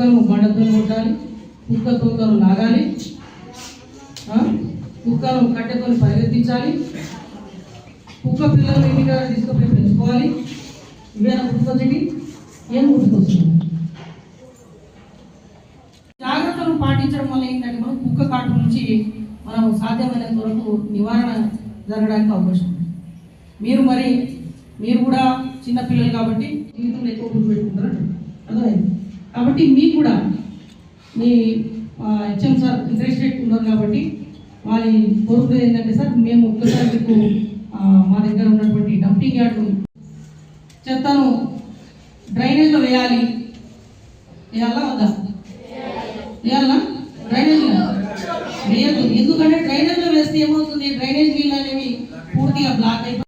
కుక్కను బండతో కొట్టాలి కుక్క తోకను లాగాలి కుక్కలు కుక్కను కట్టెతో పరిగెత్తించాలి. కుక్క పిల్లలు ఇంటికి తీసుకుపోయి పెంచుకోవాలి. ఇవేనా గుర్తుకొచ్చింది ఏం గుర్తుకొస్తుంది? జాగ్రత్తలు పాటించడం వల్ల ఏంటంటే మనం కుక్క కాటు నుంచి మనం సాధ్యమైనంత వరకు నివారణ జరగడానికి అవకాశం ఉంది. మీరు మరి మీరు కూడా చిన్నపిల్లలు కాబట్టి జీవితంలో ఎక్కువ గుర్తుపెట్టుకుంటారు? అర్థమైంది? కాబట్టి మీకు కూడా మీ హెచ్ఎం సార్ ఇంట్రెస్టెడ్ ఉన్నారు కాబట్టి వాళ్ళ కోరుకునేది ఏంటంటే సార్ మేము ఒక్కసారి మీకు మా దగ్గర ఉన్నటువంటి డంపింగ్ యార్డు చెత్తను డ్రైనేజ్లో వేయాలి. వేయాలా వద్దా? వేయాలా డ్రైనేజ్ వేయద్దు. ఎందుకంటే డ్రైనేజ్లో వేస్తే ఏమవుతుంది? డ్రైనేజ్ నీళ్ళు